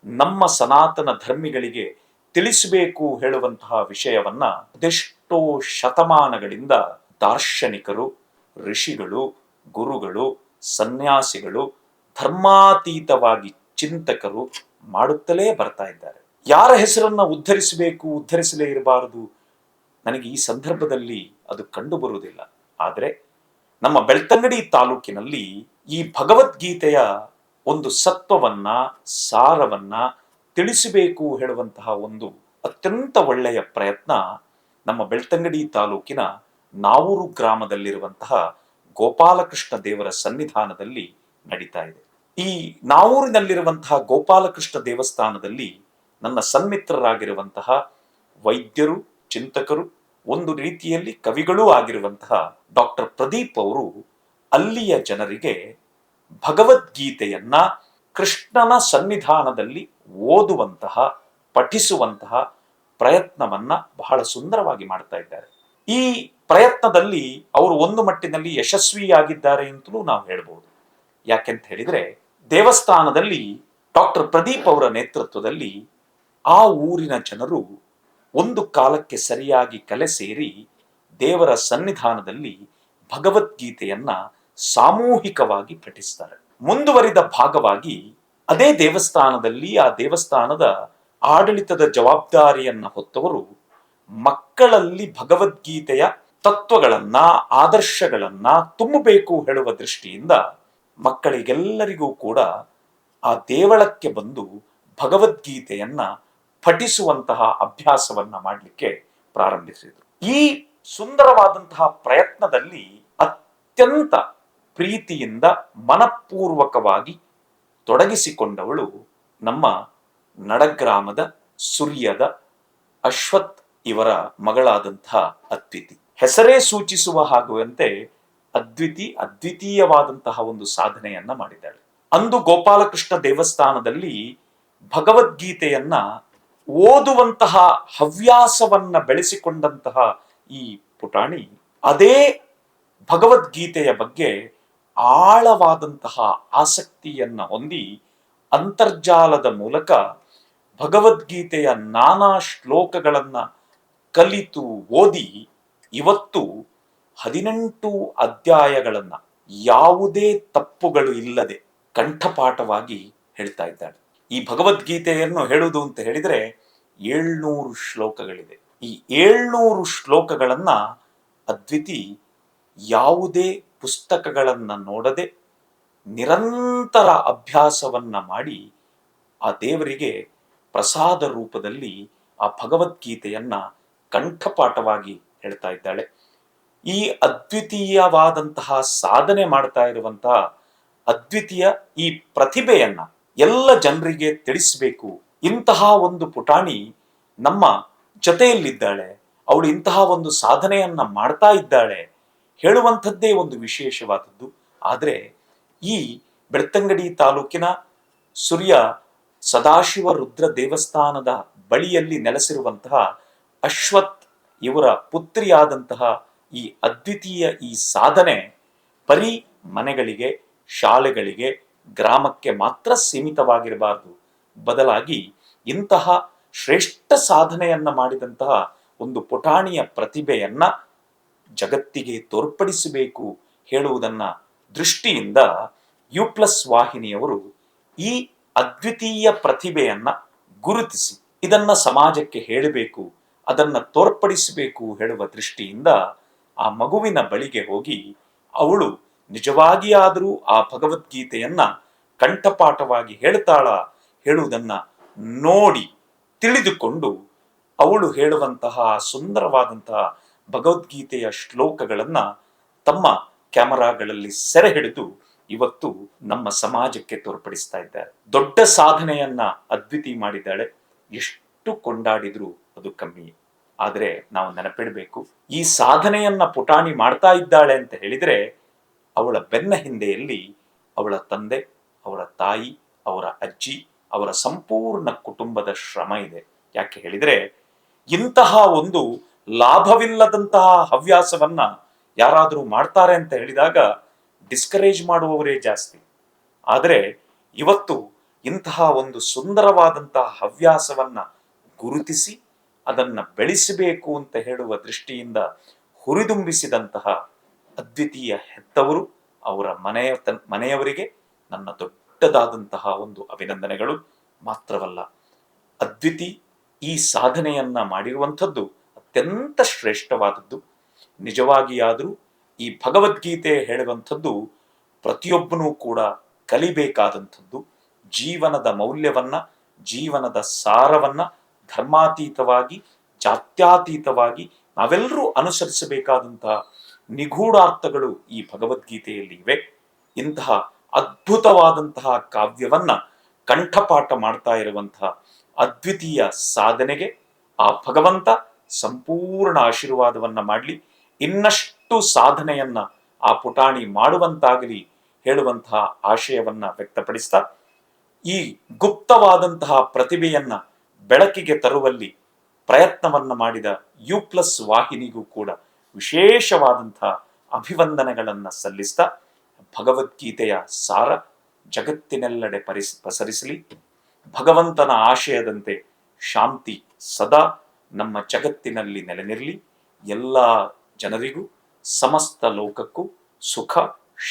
ನಮ್ಮ ಸನಾತನ ಧರ್ಮಿಗಳಿಗೆ ತಿಳಿಸಬೇಕು ಹೇಳುವಂತಹ ವಿಷಯವನ್ನ ಅದೆಷ್ಟೋ ಶತಮಾನಗಳಿಂದ ದಾರ್ಶನಿಕರು, ಋಷಿಗಳು, ಗುರುಗಳು, ಸನ್ಯಾಸಿಗಳು, ಧರ್ಮಾತೀತವಾಗಿ ಚಿಂತಕರು ಮಾಡುತ್ತಲೇ ಬರ್ತಾ ಇದ್ದಾರೆ. ಯಾರ ಹೆಸರನ್ನ ಉದ್ಧರಿಸಬೇಕು, ಉದ್ಧರಿಸಲೇ ಇರಬಾರದು? ನನಗೆ ಈ ಸಂದರ್ಭದಲ್ಲಿ ಅದು ಕಂಡು ಬರುವುದಿಲ್ಲ ಆದರೆ ನಮ್ಮ ಬೆಳ್ತಂಗಡಿ ತಾಲೂಕಿನಲ್ಲಿ ಈ ಭಗವದ್ಗೀತೆಯ ಒಂದು ಸತ್ವವನ್ನ, ಸಾರವನ್ನ ತಿಳಿಸಬೇಕು ಹೇಳುವಂತಹ ಒಂದು ಅತ್ಯಂತ ಒಳ್ಳೆಯ ಪ್ರಯತ್ನ ನಮ್ಮ ಬೆಳ್ತಂಗಡಿ ತಾಲೂಕಿನ ನಾವೂರು ಗ್ರಾಮದಲ್ಲಿರುವಂತಹ ಗೋಪಾಲಕೃಷ್ಣ ದೇವರ ಸನ್ನಿಧಾನದಲ್ಲಿ ನಡೀತಾ ಇದೆ. ಈ ನಾವೂರಿನಲ್ಲಿರುವಂತಹ ಗೋಪಾಲಕೃಷ್ಣ ದೇವಸ್ಥಾನದಲ್ಲಿ ನನ್ನ ಸನ್ಮಿತ್ರರಾಗಿರುವಂತಹ ವೈದ್ಯರು, ಚಿಂತಕರು, ಒಂದು ರೀತಿಯಲ್ಲಿ ಕವಿಗಳೂ ಆಗಿರುವಂತಹ ಡಾಕ್ಟರ್ ಪ್ರದೀಪ್ ಅವರು ಅಲ್ಲಿಯ ಜನರಿಗೆ ಭಗವದ್ಗೀತೆಯನ್ನ ಕೃಷ್ಣನ ಸನ್ನಿಧಾನದಲ್ಲಿ ಓದುವಂತಹ, ಪಠಿಸುವಂತಹ ಪ್ರಯತ್ನವನ್ನ ಬಹಳ ಸುಂದರವಾಗಿ ಮಾಡ್ತಾ ಇದ್ದಾರೆ. ಈ ಪ್ರಯತ್ನದಲ್ಲಿ ಅವರು ಒಂದು ಮಟ್ಟಿನಲ್ಲಿ ಯಶಸ್ವಿಯಾಗಿದ್ದಾರೆ ಅಂತಲೂ ನಾವು ಹೇಳ್ಬೋದು. ಯಾಕೆಂತ ಹೇಳಿದ್ರೆ, ದೇವಸ್ಥಾನದಲ್ಲಿ ಡಾಕ್ಟರ್ ಪ್ರದೀಪ್ ಅವರ ನೇತೃತ್ವದಲ್ಲಿ ಆ ಊರಿನ ಜನರು ಒಂದು ಕಾಲಕ್ಕೆ ಸರಿಯಾಗಿ ಕಲೆ ಸೇರಿ ದೇವರ ಸನ್ನಿಧಾನದಲ್ಲಿ ಭಗವದ್ಗೀತೆಯನ್ನ ಸಾಮೂಹಿಕವಾಗಿ ಪಠಿಸ್ತಾರೆ. ಮುಂದುವರಿದ ಭಾಗವಾಗಿ ಅದೇ ದೇವಸ್ಥಾನದಲ್ಲಿ ಆ ದೇವಸ್ಥಾನದ ಆಡಳಿತದ ಜವಾಬ್ದಾರಿಯನ್ನ ಹೊತ್ತವರು ಮಕ್ಕಳಲ್ಲಿ ಭಗವದ್ಗೀತೆಯ ತತ್ವಗಳನ್ನ, ಆದರ್ಶಗಳನ್ನ ತುಂಬಬೇಕು ಹೇಳುವ ದೃಷ್ಟಿಯಿಂದ ಮಕ್ಕಳಿಗೆಲ್ಲರಿಗೂ ಕೂಡ ಆ ದೇವಳಕ್ಕೆ ಬಂದು ಭಗವದ್ಗೀತೆಯನ್ನ ಪಠಿಸುವಂತಹ ಅಭ್ಯಾಸವನ್ನ ಮಾಡಲಿಕ್ಕೆ ಪ್ರಾರಂಭಿಸಿದರು. ಈ ಸುಂದರವಾದಂತಹ ಪ್ರಯತ್ನದಲ್ಲಿ ಅತ್ಯಂತ ಪ್ರೀತಿಯಿಂದ, ಮನಪೂರ್ವಕವಾಗಿ ತೊಡಗಿಸಿಕೊಂಡವಳು ನಮ್ಮ ನಡಗ್ರಾಮದ ಸುರ್ಯದ ಅಶ್ವಥ್ ಇವರ ಮಗಳಾದಂತಹ ಅದ್ವಿತಿ. ಹೆಸರೇ ಸೂಚಿಸುವ ಹಾಗುವಂತೆ ಅದ್ವಿತಿ ಅದ್ವಿತೀಯವಾದಂತಹ ಒಂದು ಸಾಧನೆಯನ್ನ ಮಾಡಿದ್ದಾಳೆ. ಅಂದು ಗೋಪಾಲಕೃಷ್ಣ ದೇವಸ್ಥಾನದಲ್ಲಿ ಭಗವದ್ಗೀತೆಯನ್ನ ಓದುವಂತಹ ಹವ್ಯಾಸವನ್ನ ಬೆಳೆಸಿಕೊಂಡಂತಹ ಈ ಪುಟಾಣಿ, ಅದೇ ಭಗವದ್ಗೀತೆಯ ಬಗ್ಗೆ ಆಳವಾದಂತಹ ಆಸಕ್ತಿಯನ್ನ ಹೊಂದಿ ಅಂತರ್ಜಾಲದ ಮೂಲಕ ಭಗವದ್ಗೀತೆಯ ನಾನಾ ಶ್ಲೋಕಗಳನ್ನು ಕಲಿತು ಓದಿ ಇವತ್ತು ಹದಿನೆಂಟು ಅಧ್ಯಾಯಗಳನ್ನು ಯಾವುದೇ ತಪ್ಪುಗಳು ಇಲ್ಲದೆ ಕಂಠಪಾಠವಾಗಿ ಹೇಳ್ತಾ ಇದ್ದಾಳೆ. ಈ ಭಗವದ್ಗೀತೆಯನ್ನು ಹೇಳುವುದು ಅಂತ ಹೇಳಿದ್ರೆ ಏಳ್ನೂರು ಶ್ಲೋಕಗಳಿದೆ. ಈ ಏಳ್ನೂರು ಶ್ಲೋಕಗಳನ್ನು ಅದ್ವಿತಿ ಯಾವುದೇ ಪುಸ್ತಕಗಳನ್ನ ನೋಡದೆ ನಿರಂತರ ಅಭ್ಯಾಸವನ್ನ ಮಾಡಿ ಆ ದೇವರಿಗೆ ಪ್ರಸಾದ ರೂಪದಲ್ಲಿ ಆ ಭಗವದ್ಗೀತೆಯನ್ನ ಕಂಠಪಾಠವಾಗಿ ಹೇಳ್ತಾ ಇದ್ದಾಳೆ. ಈ ಅದ್ವಿತೀಯವಾದಂತಹ ಸಾಧನೆ ಮಾಡ್ತಾ ಇರುವಂತಹ ಅದ್ವಿತೀಯ ಈ ಪ್ರತಿಭೆಯನ್ನ ಎಲ್ಲ ಜನರಿಗೆ ತಿಳಿಸಬೇಕು. ಇಂತಹ ಒಂದು ಪುಟಾಣಿ ನಮ್ಮ ಜೊತೆಯಲ್ಲಿದ್ದಾಳೆ. ಅವಳು ಇಂತಹ ಒಂದು ಸಾಧನೆಯನ್ನ ಮಾಡ್ತಾ ಇದ್ದಾಳೆ. ಹೇಳುವಂಥದ್ದೇ ಒಂದು ವಿಶೇಷವಾದದ್ದು. ಆದರೆ ಈ ಬೆಳ್ತಂಗಡಿ ತಾಲೂಕಿನ ಸೂರ್ಯ ಸದಾಶಿವ ರುದ್ರ ದೇವಸ್ಥಾನದ ಬಳಿಯಲ್ಲಿ ನೆಲೆಸಿರುವಂತಹ ಅಶ್ವಥ್ ಇವರ ಪುತ್ರಿಯಾದಂತಹ ಈ ಅದ್ವಿತೀಯ ಈ ಸಾಧನೆ ಬರೀ ಮನೆಗಳಿಗೆ, ಶಾಲೆಗಳಿಗೆ, ಗ್ರಾಮಕ್ಕೆ ಮಾತ್ರ ಸೀಮಿತವಾಗಿರಬಾರದು. ಬದಲಾಗಿ ಇಂತಹ ಶ್ರೇಷ್ಠ ಸಾಧನೆಯನ್ನ ಮಾಡಿದಂತಹ ಒಂದು ಪುಟಾಣಿಯ ಪ್ರತಿಭೆಯನ್ನ ಜಗತ್ತಿಗೆ ತೋರ್ಪಡಿಸಬೇಕು ಹೇಳುವುದನ್ನ ದೃಷ್ಟಿಯಿಂದ ಯು ಪ್ಲಸ್ ವಾಹಿನಿಯವರು ಈ ಅದ್ವಿತೀಯ ಪ್ರತಿಭೆಯನ್ನ ಗುರುತಿಸಿ ಇದನ್ನ ಸಮಾಜಕ್ಕೆ ಹೇಳಬೇಕು, ಅದನ್ನ ತೋರ್ಪಡಿಸಬೇಕು ಹೇಳುವ ದೃಷ್ಟಿಯಿಂದ ಆ ಮಗುವಿನ ಬಳಿಗೆ ಹೋಗಿ ಅವಳು ನಿಜವಾಗಿಯಾದರೂ ಆ ಭಗವದ್ಗೀತೆಯನ್ನ ಕಂಠಪಾಠವಾಗಿ ಹೇಳ್ತಾಳ ಹೇಳುವುದನ್ನ ನೋಡಿ ತಿಳಿದುಕೊಂಡು ಅವಳು ಹೇಳುವಂತಹ ಸುಂದರವಾದಂತಹ ಭಗವದ್ಗೀತೆಯ ಶ್ಲೋಕಗಳನ್ನು ತಮ್ಮ ಕ್ಯಾಮರಾಗಳಲ್ಲಿ ಸೆರೆ ಹಿಡಿದು ಇವತ್ತು ನಮ್ಮ ಸಮಾಜಕ್ಕೆ ತೋರ್ಪಡಿಸ್ತಾ ಇದ್ದಾರೆ. ದೊಡ್ಡ ಸಾಧನೆಯನ್ನ ಅದ್ವಿತಿ ಮಾಡಿದ್ದಾಳೆ. ಎಷ್ಟು ಕೊಂಡಾಡಿದ್ರು ಅದು ಕಮ್ಮಿ. ಆದರೆ ನಾವು ನೆನಪಿಡಬೇಕು, ಈ ಸಾಧನೆಯನ್ನ ಪುಟಾಣಿ ಮಾಡ್ತಾ ಇದ್ದಾಳೆ ಅಂತ ಹೇಳಿದ್ರೆ ಅವಳ ಬೆನ್ನ ಹಿಂದೆಯಲ್ಲಿ ಅವಳ ತಂದೆ ಅವಳ ತಾಯಿ, ಅವರ ಅಜ್ಜಿ, ಅವರ ಸಂಪೂರ್ಣ ಕುಟುಂಬದ ಶ್ರಮ ಇದೆ. ಯಾಕೆ ಹೇಳಿದರೆ ಇಂತಹ ಒಂದು ಲಾಭವಿಲ್ಲದಂತಹ ಹವ್ಯಾಸವನ್ನ ಯಾರಾದರೂ ಮಾಡ್ತಾರೆ ಅಂತ ಹೇಳಿದಾಗ ಡಿಸ್ಕರೇಜ್ ಮಾಡುವವರೇ ಜಾಸ್ತಿ. ಆದರೆ ಇವತ್ತು ಇಂತಹ ಒಂದು ಸುಂದರವಾದಂತಹ ಹವ್ಯಾಸವನ್ನ ಗುರುತಿಸಿ ಅದನ್ನ ಬೆಳೆಸಬೇಕು ಅಂತ ಹೇಳುವ ದೃಷ್ಟಿಯಿಂದ ಹುರಿದುಂಬಿಸಿದಂತಹ ಅದ್ವಿತೀಯ ಹೆತ್ತವರು ಅವರ ಮನೆಯ ಮನೆಯವರಿಗೆ ನನ್ನ ದೊಡ್ಡದಾದಂತಹ ಒಂದು ಅಭಿನಂದನೆಗಳು. ಮಾತ್ರವಲ್ಲ, ಅದ್ವಿತಿ ಈ ಸಾಧನೆಯನ್ನ ಮಾಡಿರುವಂಥದ್ದು ಅತ್ಯಂತ ಶ್ರೇಷ್ಠವಾದದ್ದು. ನಿಜವಾಗಿಯಾದರೂ ಈ ಭಗವದ್ಗೀತೆ ಹೇಳುವಂಥದ್ದು ಪ್ರತಿಯೊಬ್ಬನೂ ಕೂಡ ಕಲಿಬೇಕಾದಂಥದ್ದು. ಜೀವನದ ಮೌಲ್ಯವನ್ನ, ಜೀವನದ ಸಾರವನ್ನ ಧರ್ಮಾತೀತವಾಗಿ, ಜಾತ್ಯಾತೀತವಾಗಿ ನಾವೆಲ್ಲರೂ ಅನುಸರಿಸಬೇಕಾದಂತಹ ನಿಗೂಢಾರ್ಥಗಳು ಈ ಭಗವದ್ಗೀತೆಯಲ್ಲಿ ಇವೆ. ಇಂತಹ ಅದ್ಭುತವಾದಂತಹ ಕಾವ್ಯವನ್ನ ಕಂಠಪಾಠ ಮಾಡ್ತಾ ಇರುವಂತಹ ಅದ್ವಿತೀಯ ಸಾಧನೆಗೆ ಆ ಭಗವಂತ ಸಂಪೂರ್ಣ ಆಶೀರ್ವಾದವನ್ನ ಮಾಡಲಿ. ಇನ್ನಷ್ಟು ಸಾಧನೆಯನ್ನ ಆ ಪುಟಾಣಿ ಮಾಡುವಂತಾಗಲಿ ಹೇಳುವಂತಹ ಆಶಯವನ್ನ ವ್ಯಕ್ತಪಡಿಸ್ತಾ, ಈ ಗುಪ್ತವಾದಂತಹ ಪ್ರತಿಭೆಯನ್ನ ಬೆಳಕಿಗೆ ತರುವಲ್ಲಿ ಪ್ರಯತ್ನವನ್ನ ಮಾಡಿದ ಯು ಪ್ಲಸ್ ವಾಹಿನಿಗೂ ಕೂಡ ವಿಶೇಷವಾದಂತಹ ಅಭಿವಂದನೆಗಳನ್ನ ಸಲ್ಲಿಸ್ತಾ, ಭಗವದ್ಗೀತೆಯ ಸಾರ ಜಗತ್ತಿನೆಲ್ಲೆಡೆ ಪರಿಸ್ ಪಸರಿಸಲಿ ಭಗವಂತನ ಆಶಯದಂತೆ ಶಾಂತಿ ಸದಾ ನಮ್ಮ ಜಗತ್ತಿನಲ್ಲಿ ನೆಲೆನಿರಲಿ ಎಲ್ಲ ಜನರಿಗೂ ಸಮಸ್ತ ಲೋಕಕ್ಕೂ ಸುಖ,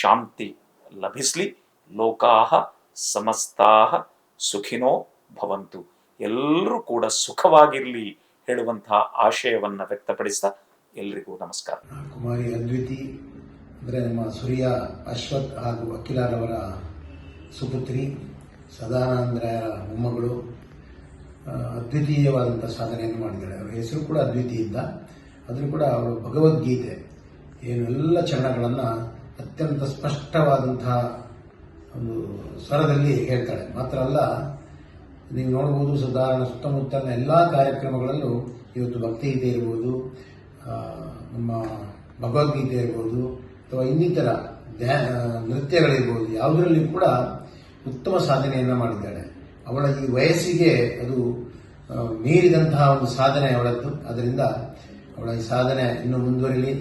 ಶಾಂತಿ ಲಭಿಸಲಿ. ಲೋಕಾಹ ಸಮಸ್ತಾಹ ಸುಖಿನೋ ಭವಂತು. ಎಲ್ಲರೂ ಕೂಡ ಸುಖವಾಗಿರಲಿ ಹೇಳುವಂತಹ ಆಶಯವನ್ನ ವ್ಯಕ್ತಪಡಿಸ್ತಾ ಎಲ್ರಿಗೂ ನಮಸ್ಕಾರ. ಕುಮಾರಿ ಅದ್ವಿತಿ ಅಂದರೆ ನಮ್ಮ ಸೂರ್ಯ ಅಶ್ವಥ್ ಹಾಗೂ ಅಖಿಲಾರವರ ಸುಪುತ್ರಿ ಸದಾನಂದ್ರ ಮೊಮ್ಮಗಳು. ಅದ್ವಿತೀಯವಾದಂಥ ಸಾಧನೆಯನ್ನು ಮಾಡಿದ್ದಾಳೆ ಅವರ ಹೆಸರು ಕೂಡ ಅದ್ವಿತೀಯ ಇದ್ದ ಆದರೂ ಕೂಡ ಅವರು ಭಗವದ್ಗೀತೆ ಏನೆಲ್ಲ ಚರಣಗಳನ್ನು ಅತ್ಯಂತ ಸ್ಪಷ್ಟವಾದಂತಹ ಒಂದು ಸ್ವರದಲ್ಲಿ ಹೇಳ್ತಾಳೆ ಮಾತ್ರ ಅಲ್ಲ, ನೀವು ನೋಡ್ಬೋದು ಸಾಧಾರಣ ಸುತ್ತಮುತ್ತಲಿನ ಎಲ್ಲ ಕಾರ್ಯಕ್ರಮಗಳಲ್ಲೂ ಇವತ್ತು ಭಕ್ತಿಗೀತೆ ಇರ್ಬೋದು ನಮ್ಮ ಭಗವದ್ಗೀತೆ ಇರ್ಬೋದು, ಅಥವಾ ಇನ್ನಿತರ ಧ್ಯಾನ, ನೃತ್ಯಗಳಿರ್ಬೋದು ಯಾವುದರಲ್ಲಿ ಕೂಡ ಉತ್ತಮ ಸಾಧನೆಯನ್ನು ಮಾಡಿದ್ದಾಳೆ ಅವಳ ಈ ವಯಸ್ಸಿಗೆ ಅದು ಮೀರಿದಂತಹ ಒಂದು ಸಾಧನೆ ಅವಳದ್ದು. ಅದರಿಂದ ಅವಳ ಈ ಸಾಧನೆ ಇನ್ನೂ ಮುಂದುವರಿಲಿ.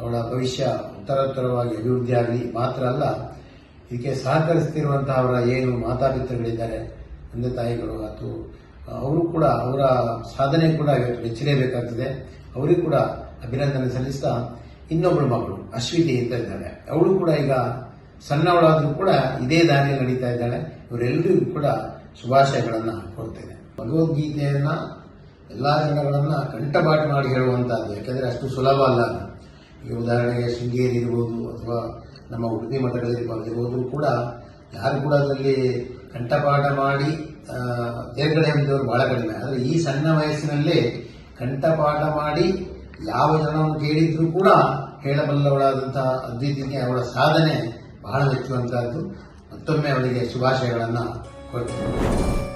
ಅವಳ ಭವಿಷ್ಯ ಉತ್ತರೋತ್ತರವಾಗಿ ಅಭಿವೃದ್ಧಿ ಆಗಲಿ. ಮಾತ್ರ ಅಲ್ಲ ಇದಕ್ಕೆ ಸಹಕರಿಸ್ತಿರುವಂತಹ ಅವರ ಏನು ಮಾತಾಪಿತೃಗಳಿದ್ದಾರೆ ತಂದೆ ತಾಯಿಗಳು ಅಥವಾ ಅವರು ಕೂಡ ಅವರ ಸಾಧನೆ ಕೂಡ ಮೆಚ್ಚಲೇಬೇಕಾಗ್ತದೆ. ಅವರಿಗೂ ಕೂಡ ಅಭಿನಂದನೆ ಸಲ್ಲಿಸ್ತಾ ಇನ್ನೊಬ್ಬರು ಮಗಳು ಅಶ್ವಿನಿ ಅಂತ ಇದ್ದಾಳೆ. ಅವಳು ಕೂಡ ಈಗ ಸಣ್ಣವಳಾದ್ರೂ ಕೂಡ ಇದೇ ದಾರಿಯಲ್ಲಿ ನಡೀತಾ ಇದ್ದಾಳೆ. ಇವರೆಲ್ಲರಿಗೂ ಕೂಡ ಶುಭಾಶಯಗಳನ್ನು ಕೊಡ್ತೇನೆ ಭಗವದ್ಗೀತೆಯನ್ನ ಎಲ್ಲಾ ಜನಗಳನ್ನ ಕಂಠಪಾಠ ಮಾಡಿ ಹೇಳುವಂತಹದ್ದು, ಯಾಕಂದ್ರೆ ಅಷ್ಟು ಸುಲಭ ಅಲ್ಲ ಈ ಉದಾಹರಣೆಗೆ ಶೃಂಗೇರಿ ಇರ್ಬೋದು, ಅಥವಾ ನಮ್ಮ ಉಡುಪಿ ಮಠಗಳಿರ್ಬೋದು ಕೂಡ, ಯಾರು ಕೂಡ ಅದರಲ್ಲಿ ಕಂಠಪಾಠ ಮಾಡಿ ತೇರ್ಗಡೆ ಎಂಬುದವರು ಬಹಳ ಕಡಿಮೆ. ಆದರೆ ಈ ಸಣ್ಣ ವಯಸ್ಸಿನಲ್ಲಿ ಕಂಠಪಾಠ ಮಾಡಿ ಯಾವ ಜನವನ್ನು ಕೇಳಿದ್ರು ಕೂಡ ಹೇಳಬಲ್ಲವಳಾದಂತಹ ಅದ್ವಿತೀಯ ಅವಳ ಸಾಧನೆ ಬಹಳ ಹೆಚ್ಚುವಂತಹದ್ದು ಮತ್ತೊಮ್ಮೆ ಅವಳಿಗೆ ಶುಭಾಶಯಗಳನ್ನು ಕೊಡ್ತೇನೆ